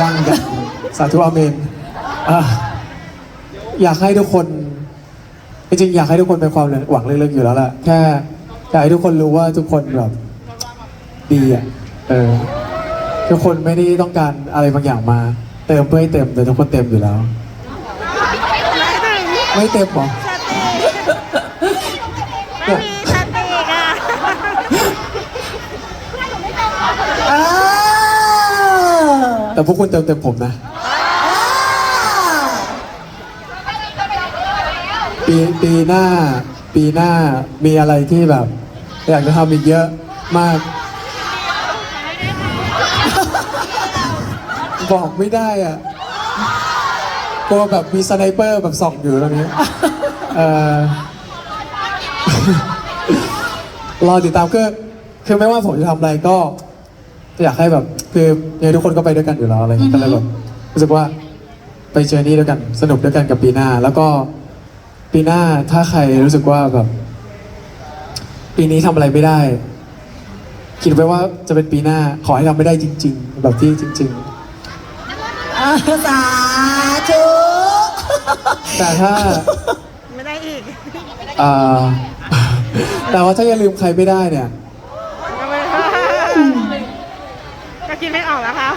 ยังกันสาธุอาเมนอะอยากให้ทุกคน จริงๆอยากให้ทุกคนเป็นความหวังลึกๆอยู่แล้วแหละแค่อยากให้ทุกคนรู้ว่าทุกคนแบบดีอะเออทุกคนไม่ได้ต้องการอะไรบางอย่างมา เติมเพื่อให้เต็มแต่ทุกคนเต็มอยู่แล้ว ไม่เต็มหรอ แต่พวกคุณเติมเต็มผมนะ ปีปีหน้า ปีหน้ามีอะไรที่แบบ อยากจะทำอีกเยอะมาก บอกไม่ได้อะกลัวแบบมีสไนเปอร์แบบส่องอยู่ตรงนี้เอ่อ รอติดตามคือคือไม่ว่าผมจะทำอะไรก็ อยากให้แบบคือเนี่ยทุกคนก็ไปด้วยกันอยู่แล้วอะไรอย่างเงี้ยก็เลยแบบรู้สึกว่าไปเจอนี่ด้วยกันสนุกด้วยกันกับปีหน้า แล้วก็ปีหน้าถ้าใครรู้สึกว่าแบบ ปีนี้ทำอะไรไม่ได้ คิดไว้ว่าจะเป็นปีหน้าขอให้ทำไม่ได้จริง ๆ แบบที่จริงเออสาธุๆ แต่ถ้า ไม่ได้อีกอ่าแต่ว่าถ้ายังลืมใครไม่ได้เนี่ย ก็ไม่ก็คิดไม่ออกแล้วค่ะ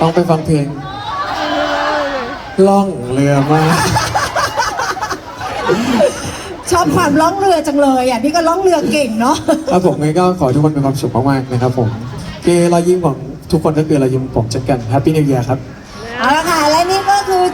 ต้องไปฟังเพลงล่องเรือมาชอบความล่องเรือจังเลยอะนี่ก็ล่องเรือเก่งเนาะครับผมงั้นก็ขอให้ทุกคนมีความสุขมากๆนะครับผมคือรอยยิ้มของทุกคนก็คือรอยยิ้มของผมเช่นกัน Happy New Year ครับเอาละค่ะ